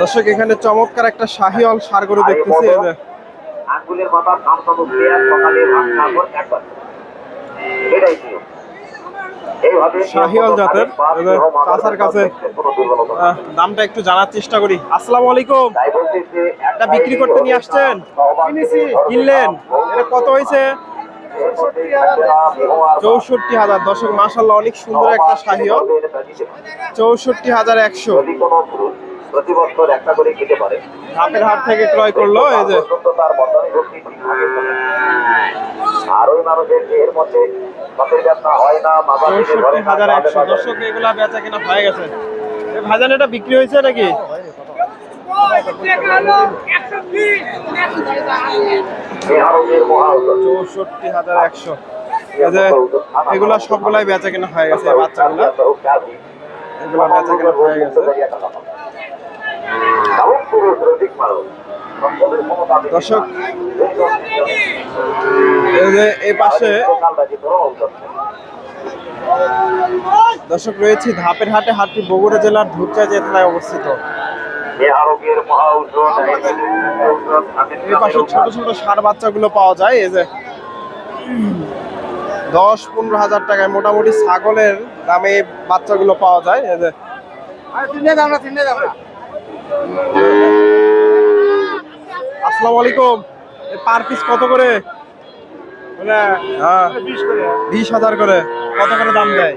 দর্শক এখানে চমৎকার একটা শাহিওয়াল সার গরু দেখতেছি আঙ্গুলের মাথা সকালে ভাত একবার। এটাই শাহিওয়াল জাতের, কাছে। দামটা একটু জানার চেষ্টা করি। আসসালামু আলাইকুম। এটা বিক্রি করতে নিয়ে আসছেন? কিনলেন। এটা কত হয়েছে? চৌষট্টি হাজার। দর্শক মাসাল্লাহ অনেক সুন্দর একটা শাহিওয়াল চৌষট্টি হাজার একশো। হাতের হাট থেকে ক্রয় করল, এই যে। হাজার একশো। দর্শক, এগুলা বেচা কিনা হয়ে গেছে। এ ভাইজান, এটা বিক্রি হয়েছে নাকি। চৌষট্টি হাজার একশো। এগুলা সবগুলাই বেচা কিনা হয়ে গেছে বাচ্চাগুলা। এগুলা বেচা কিনা হয়ে গেছে। দর্শক, এই পাশে। দর্শক, রয়েছে ধাপের হাটে হাটটি বগুড়া জেলার ধূপচা জেলায় অবস্থিত। এই পাশে ছোট ছোট সার বাচ্চাগুলো পাওয়া যায় এই যে। দশ পনেরো হাজার টাকায় মোটামুটি ছাগলের দামে বাচ্চাগুলো পাওয়া যায় এই যে। আসসালামু আলাইকুম। পার পিস কত করে? হ্যাঁ। বিশ হাজার করে। কত করে দাম দেয়?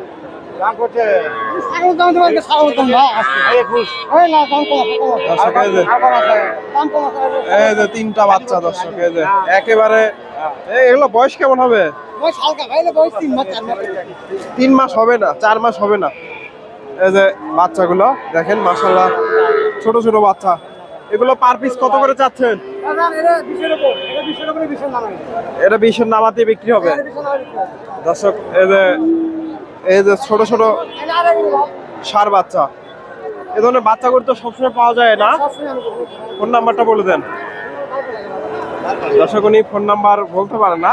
তিনটা বাচ্চা দর্শক একেবারে এগুলো বয়স কেমন হবে? তিন মাস হবে না, চার মাস হবে না। এই যে বাচ্চাগুলো, দেখেন মাসাল্লাহ ছোট ছোট বাচ্চা। এগুলো পার পিস কত করে চাচ্ছেন? এটা বিশের নামাতে বিক্রি হবে। দর্শক, এই যে এই যে ছোট ছোট সার বাচ্চা। এ ধরনের বাচ্চাগুলো তো সবসময় পাওয়া যায় না। ফোন নাম্বারটা বলে দেন। দর্শক, উনি ফোন নাম্বার বলতে পারে না।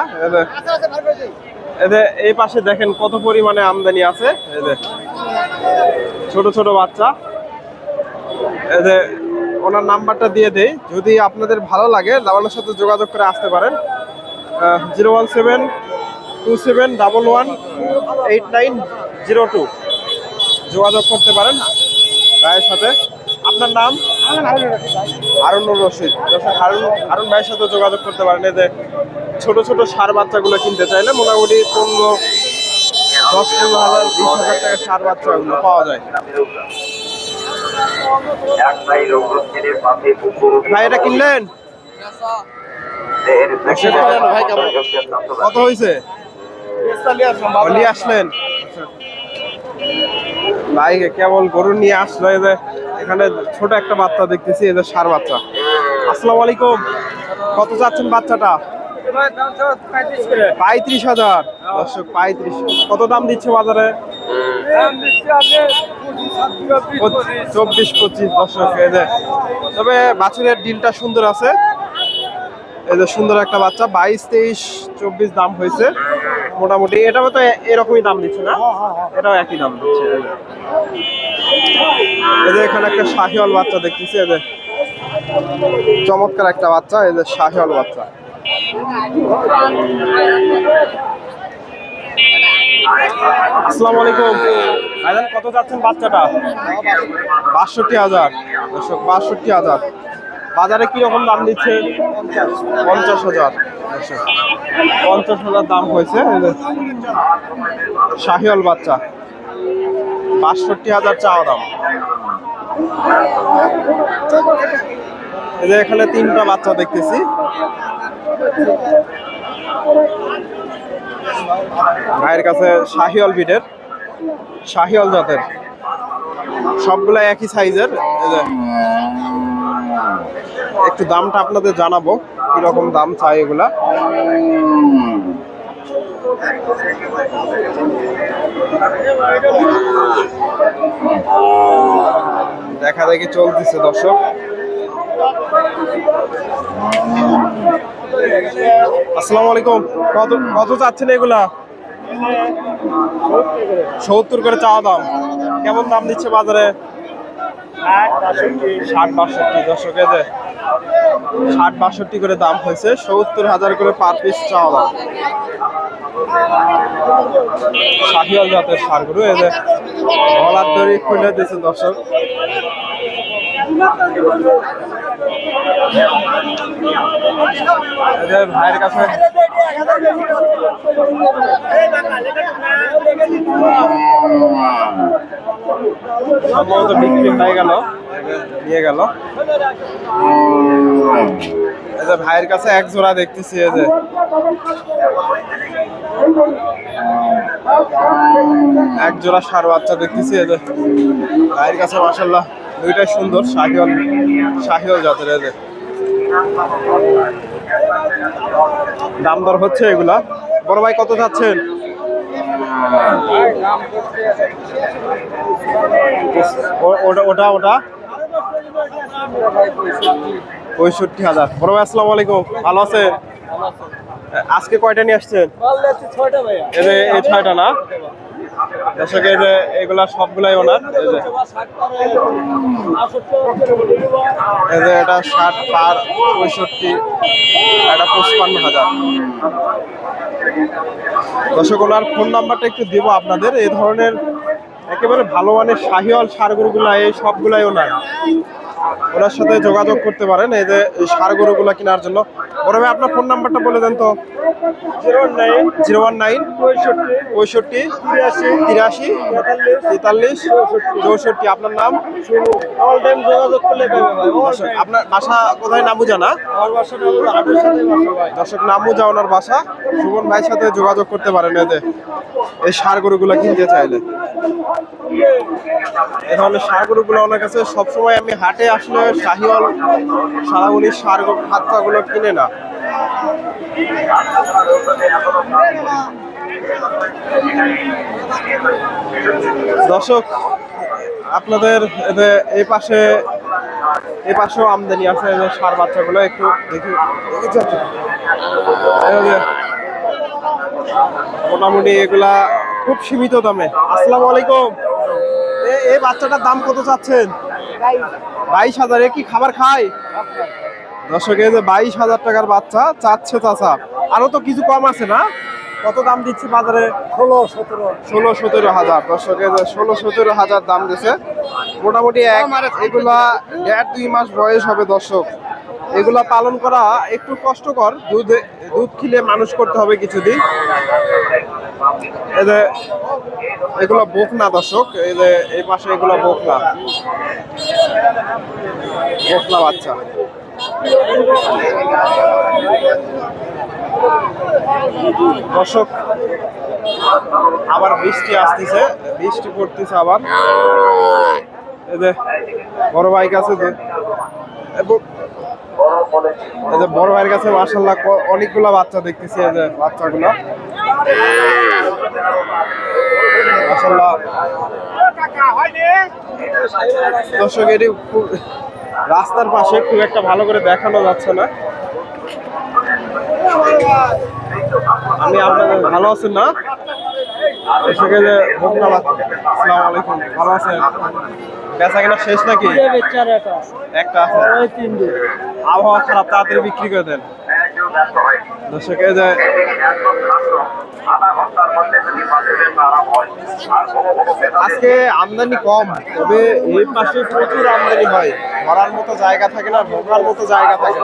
এদের এই পাশে দেখেন কত পরিমাণে আমদানি আছে। ছোট ছোট বাচ্চা। এদের ওনার নাম্বারটা দিয়ে দেই। যদি আপনাদের ভালো লাগে লাবানোর সাথে যোগাযোগ করে আসতে পারেন। Zero one seven two seven double one eight nine zero two যোগাযোগ করতে পারেন ভাইয়ের সাথে। আপনার নাম? হারুনুর রশিদ। দর্শক হারুন হারুন ভাইয়ের সাথে যোগাযোগ করতে পারেন। এদের ছোট ছোট সার বাচ্চাগুলো কিনতে চাইলে মোটামুটি পনেরো দশ পনেরো হাজার বিশ হাজার টাকা সার বাচ্চাগুলো পাওয়া যায়। ভাই এটা কিনলেন? কত হয়েছে আসলেন। ভাই কেবল গরু নিয়ে আসলো যে এখানে ছোট একটা বাচ্চা দেখতেছি, এই সার বাচ্চা। আসসালামু আলাইকুম। কত চাচ্ছেন বাচ্চাটা? পঁয়ত্রিশ হাজার। দর্শক, পঁয়ত্রিশ। কত দাম দিচ্ছে বাজারে? চব্বিশ, পঁচিশ, দর্শক, এই তবে বাছুরের ডিলটা সুন্দর আছে। এই যে সুন্দর একটা বাচ্চা, বাইশ, তেইশ, চব্বিশ দাম হয়েছে। মোটামুটি এটাও তো এরকমই দাম দিচ্ছে না? এটাও একই দাম দিচ্ছে। এই যে। এখানে একটা শাহিওয়াল বাচ্চা দেখতেছি, এই যে চমৎকার একটা বাচ্চা, এই যে শাহিওয়াল বাচ্চা। আসসালামু আলাইকুম। ভাইজান, কত যাচ্ছেন বাচ্চাটা? বাষট্টি হাজার। বাষট্টি হাজার। বাজারে কি রকম দাম দিচ্ছে? পঞ্চাশ হাজার। পঞ্চাশ হাজার দাম হয়েছে শাহিওয়াল বাচ্চা। বাষট্টি হাজার চাওয়া দাম। এই এখানে তিনটা বাচ্চা দেখতেছি। ভাইয়ের কাছে শাহিওয়াল বিডের শাহিওয়াল জাতের। সবগুলা একই সাইজের একটু দামটা আপনাদের জানাব, কীরকম দাম চাই এগুলা। দেখা দেখি চলতেছে দর্শক। আসসালামু আলাইকুম। কত কত চাচ্ছেন এগুলা? সত্তর করে চাওয়া দাম। কেমন দাম দিচ্ছে বাজারে? ষাট, বাষট্টি, দর্শক ষাট বাষট্টি করে দাম হয়েছে, সত্তর হাজার করে পার পিস চাওয়া দাম। জাতের সারগুলো এই যে গলার দড়ি খুলে দিয়েছে দর্শক। ভাইয়ের কাছে সম্ভবত বিক্রি হয়ে গেল। নিয়ে গেল। যে ভাইয়ের কাছে এক জোড়া দেখতেছি যে। এক জোড়া সার বাচ্চা দেখতেছি, এই যে। ভাইয়ের কাছে মাসাল্লাহ দুইটাই সুন্দর, শাহিওয়াল শাহিওয়াল জাতের যে। দাম দর হচ্ছে এগুলা। বড় ভাই, কত যাচ্ছেন? ওটা ওটা ওটা। পঁয়ষট্টি হাজার। বড় আসসালামু আলাইকুম। ভালো আছেন? আজকে কয়টা নিয়ে আসছেন? এই যে, এই ছয়টা না? দর্শক, এই যে, এগুলা সবগুলাই ওনার। এই যে এই যে, এটা ষাট পার পঁয়ষট্টি, এটা পঁচপান্ন হাজার। দর্শক, ওনার ফোন নাম্বারটা একটু দেবো আপনাদের। এই ধরনের একেবারে ভালো মানের শাহিওয়াল সারগুলো এই সবগুলাই ওনার। ওনার সাথে যোগাযোগ করতে পারেন এই যে সার গরুগুলো কেনার জন্য। বড় ভাই আপনার ফোন নাম্বারটা বলে দেন তো। জিরো ওয়ান নাইন পঁয়ষট্টি তিরাশি তেতাল্লিশ চৌষট্টি। আপনার নাম? অল টাইম যোগাযোগ করলে আপনার বাসা কোথায় নামুজা না আমার বাসাটা হলো আটের সাথে দর্শক নামুজা ওনার বাসা। সুমন ভাইয়ের সাথে যোগাযোগ করতে পারেন এতে। এই সার গরুগুলো কিনতে চাইলে। এই ধরনের সার গরুগুলো ওনার কাছে সবসময় আমি হাটে আসলে শাহিওয়াল সারাগুলি সার হাতগুলো কিনে না। দর্শক, আপনাদের এই পাশে এই পাশেও আমদানি আছে যে সার বাচ্চাগুলো, একটু দেখি। মোটামুটি এগুলা খুব সীমিত দামে। আসসালামু আলাইকুম। এই বাচ্চাটার দাম কত চাচ্ছেন? বাইশ হাজার। কি খাবার খায়? দর্শক এই যে বাইশ হাজার টাকার বাচ্চা চাচ্ছে চাচা। আরও তো কিছু কম আছে না? কত দাম দিচ্ছে বাজারে? ষোলো সতেরো। ষোলো সতেরো হাজার। দর্শক এই যে ষোলো সতেরো হাজার দাম দিছে। মোটামুটি এক এগুলা দেড় দুই মাস বয়স হবে দর্শক। এগুলা পালন করা একটু কষ্টকর। দুধ দুধ খিলে মানুষ করতে হবে কিছুদিন। এই যে এগুলো বোকনা দর্শক এই যে এই পাশে এগুলো বোকনা। বোকনা বাচ্চা। দর্শক, আবার বৃষ্টি আসতেছে, বৃষ্টি পড়তেছে আবার। বড় ভাই কাছে যে এই যে বড় ভাইয়ের কাছে মার্শাল্লাহ অনেকগুলা বাচ্চা দেখতেছি, এই যে বাচ্চাগুলো। মার্শাল্লাহ দর্শক, এটি রাস্তার পাশে খুব একটা ভালো করে দেখানো যাচ্ছে না। আমি আপনাদের ভালো আছেন না? ধন্যবাদ। আসসালামু আলাইকুম। ভালো আছেন? বেচা কিনা শেষ নাকি? একটা আছে। আবহাওয়া খারাপ তাড়াতাড়ি বিক্রি করে দেন। দর্শক এই আজকে আমদানি কম, তবে এই পাশে প্রচুর আমদানি হয়। ধরার মতো জায়গা থাকে না ঢোকার মতো জায়গা থাকে